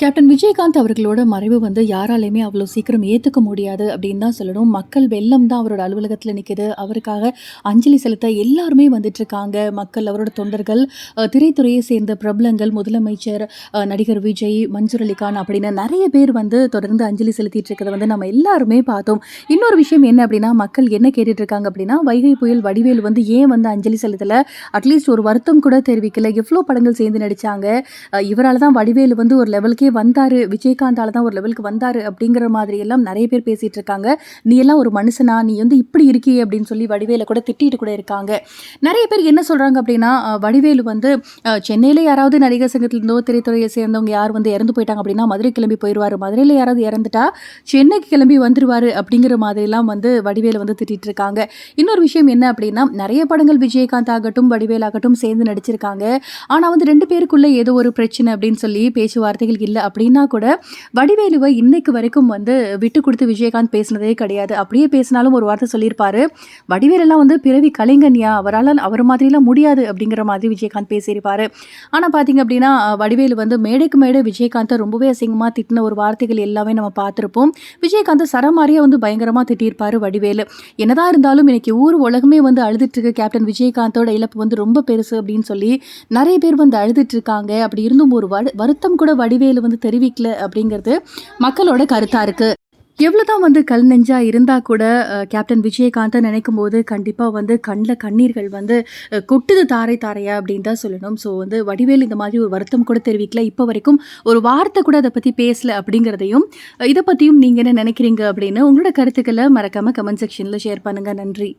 Captain Vijayakanth அவர்களோட மறைவு வந்து யாராலையுமே அவ்வளோ சீக்கிரம் ஏற்றுக்க முடியாது அப்படின்னு தான் சொல்லணும். மக்கள் வெள்ளம் தான் அவரோட அலுவலகத்தில் நிற்கிது அவருக்காக அஞ்சலி செலுத்த எல்லாருமே வந்துட்டுருக்காங்க மக்கள் அவரோட தொண்டர்கள் திரைத்துறையை சேர்ந்த பிரபலங்கள் முதலமைச்சர் நடிகர் விஜய் மன்சூர் அலிகான் அப்படின்னு நிறைய பேர் வந்து தொடர்ந்து அஞ்சலி செலுத்திட்டு இருக்கிறத வந்து நம்ம எல்லாருமே பார்த்தோம். இன்னொரு விஷயம் என்ன அப்படின்னா மக்கள் என்ன கேட்டுட்டு இருக்காங்க அப்படின்னா வைகை புயல் வடிவேல் வந்து ஏன் வந்து அஞ்சலி செலுத்தலை? அட்லீஸ்ட் ஒரு வருத்தம் கூட தெரிவிக்கல. எவ்வளோ படங்கள் சேர்ந்து நடித்தாங்க இவரால் தான் வடிவேலு வந்து ஒரு லெவலுக்கு வந்தார் விஜயகாந்தால தான் ஒரு லெவலுக்கு வந்தார் அப்படிங்கிற மாதிரி எல்லாம் நிறைய பேர் பேசிகிட்டு இருக்காங்க. நீ எல்லாம் ஒரு மனுஷனா? நீ வந்து இப்படி இருக்கியே அப்படின்னு சொல்லி வடிவேல கூட திட்டிட்டு கூட இருக்காங்க. நிறைய பேர் என்ன சொல்கிறாங்க அப்படின்னா வடிவேலு வந்து சென்னையில் யாராவது நடிகர் சங்கத்திலிருந்தோ திரைத்துறையை சேர்ந்தவங்க யார் வந்து இறந்து போயிட்டாங்க அப்படின்னா மதுரை கிளம்பி போயிடுவார் மதுரையில் யாராவது இறந்துட்டா சென்னைக்கு கிளம்பி வந்துருவாரு அப்படிங்கிற மாதிரிலாம் வந்து வடிவேலு வந்து திட்டிட்டு இருக்காங்க. இன்னொரு விஷயம் என்ன அப்படின்னா நிறைய படங்கள் விஜயகாந்த் ஆகட்டும் வடிவேல் ஆகட்டும் சேர்ந்து நடிச்சிருக்காங்க. ஆனால் வந்து ரெண்டு பேருக்குள்ள ஏதோ ஒரு பிரச்சனை அப்படின்னு சொல்லி பேச்சுவார்த்தைகள் இல்லை அப்படின்னா கூட வடிவேலுவை இன்னைக்கு வரைக்கும் வந்து விட்டு கொடுத்து விஜயகாந்த் பேசினதே கிடையாது. அப்படியே பேசினாலும் ஒரு வார்த்தை சொல்லியிருப்பாரு. வடிவேலெல்லாம் வந்து பிறவி கலைஞன்யா. அவரால் அவர் மாதிரிலாம் முடியாது அப்படிங்கிற மாதிரி விஜயகாந்த் பேசியிருப்பாரு. ஆனால் பார்த்தீங்க அப்படின்னா வடிவேலு வந்து மேடைக்கு மேடை விஜயகாந்தை ரொம்பவே அசிங்கமாக திட்டின ஒரு வார்த்தைகள் எல்லாமே நம்ம பார்த்துருப்போம். விஜயகாந்த் சரமாரியாக வந்து பயங்கரமாக திட்டியிருப்பாரு வடிவேலு. என்னதான் இருந்தாலும் இன்னைக்கு ஊர் உலகமே வந்து அழுதுட்டு இருக்கு கேப்டன் விஜயகாந்தோட இழப்பு வந்து ரொம்ப பெருசு அப்படின்னு சொல்லி நிறைய பேர் வந்து அழுதுட்டு இருக்காங்க அப்படி இருந்தும் ஒரு வருத்தம் கூட வடிவேலு வந்து தெரிவிக்கல அப்படிங்கிறது மக்களோட கருத்தா இருக்கு. எவ்வளோதான் வந்து கல் நெஞ்சா இருந்தால் கூட கேப்டன் விஜயகாந்தை நினைக்கும் போது கண்டிப்பாக வந்து கண்ணில் கண்ணீர்கள் வந்து கொட்டுது தாரை தாரையா அப்படின்னு தான் சொல்லணும். ஸோ வந்து வடிவேல் இந்த மாதிரி ஒரு வருத்தம் கூட தெரிவிக்கல. இப்போ வரைக்கும் ஒரு வார்த்தை கூட அதை பற்றி பேசல அப்படிங்கிறதையும் இதை பற்றியும் நீங்கள் என்ன நினைக்கிறீங்க அப்படின்னு உங்களோட கருத்துக்களை மறக்காமல் கமெண்ட் செக்ஷனில் ஷேர் பண்ணுங்கள் நன்றி.